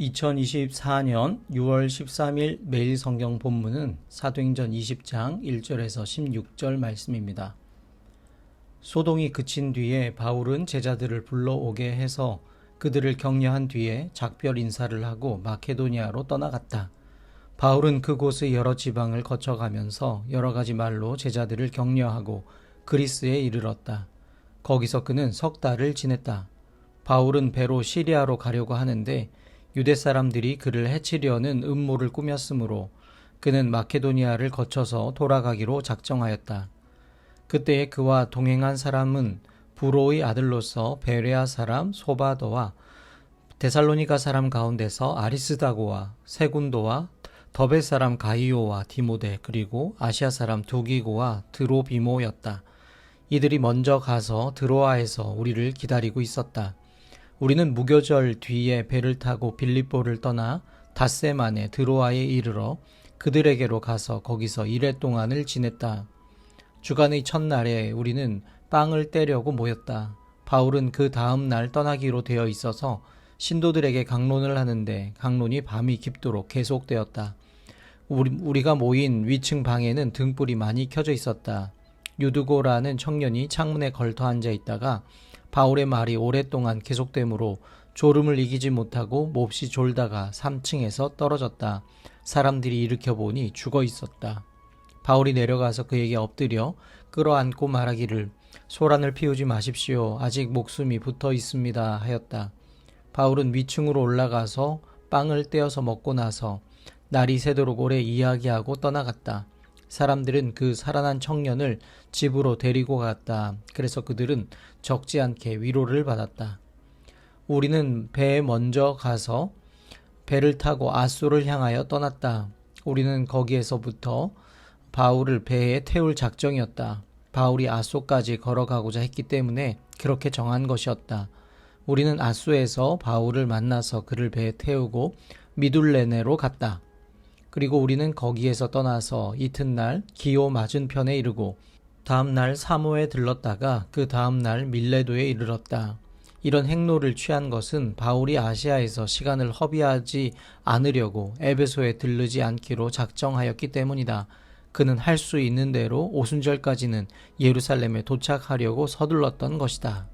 2024년 6월 13일 매일 성경 본문은 사도행전 20장 1절에서 16절 말씀입니다. 소동이 그친 뒤에 바울은 제자들을 불러오게 해서 그들을 격려한 뒤에 작별 인사를 하고 마케도니아로 떠나갔다. 바울은 그곳의 여러 지방을 거쳐가면서 여러 가지 말로 제자들을 격려하고 그리스에 이르렀다. 거기서 그는 석 달을 지냈다. 바울은 배로 시리아로 가려고 하는데 유대 사람들이 그를 해치려는 음모를 꾸몄으므로 그는 마케도니아를 거쳐서 돌아가기로 작정하였다. 그때에 그와 동행한 사람은 부로의 아들로서 베레아 사람 소바도와 데살로니가 사람 가운데서 아리스다고와 세군도와 더베 사람 가이오와 디모데 그리고 아시아 사람 두기고와 드로비모였다. 이들이 먼저 가서 드로아에서 우리를 기다리고 있었다. 우리는 무교절 뒤에 배를 타고 빌립보를 떠나 닷새 만에 드로아에 이르러 그들에게로 가서 거기서 이래 동안을 지냈다. 주간의 첫날에 우리는 빵을 떼려고 모였다. 바울은 그 다음 날 떠나기로 되어 있어서 신도들에게 강론을 하는데 강론이 밤이 깊도록 계속되었다. 우리, 우리가 모인 위층 방에는 등불이 많이 켜져 있었다. 유드고라는 청년이 창문에 걸터 앉아 있다가 바울의 말이 오랫동안 계속되므로 졸음을 이기지 못하고 몹시 졸다가 3층에서 떨어졌다. 사람들이 일으켜 보니 죽어 있었다. 바울이 내려가서 그에게 엎드려 끌어안고 말하기를 소란을 피우지 마십시오. 아직 목숨이 붙어 있습니다. 하였다. 바울은 위층으로 올라가서 빵을 떼어서 먹고 나서 날이 새도록 오래 이야기하고 떠나갔다. 사람들은 그 살아난 청년을 집으로 데리고 갔다. 그래서 그들은 적지 않게 위로를 받았다. 우리는 배에 먼저 가서 배를 타고 아소를 향하여 떠났다. 우리는 거기에서부터 바울을 배에 태울 작정이었다. 바울이 아소까지 걸어가고자 했기 때문에 그렇게 정한 것이었다. 우리는 아소에서 바울을 만나서 그를 배에 태우고 미둘레네로 갔다. 그리고 우리는 거기에서 떠나서 이튿날 기오 맞은편에 이르고 다음날 사모에 들렀다가 그 다음날 밀레도에 이르렀다. 이런 행로를 취한 것은 바울이 아시아에서 시간을 허비하지 않으려고 에베소에 들르지 않기로 작정하였기 때문이다. 그는 할 수 있는 대로 오순절까지는 예루살렘에 도착하려고 서둘렀던 것이다.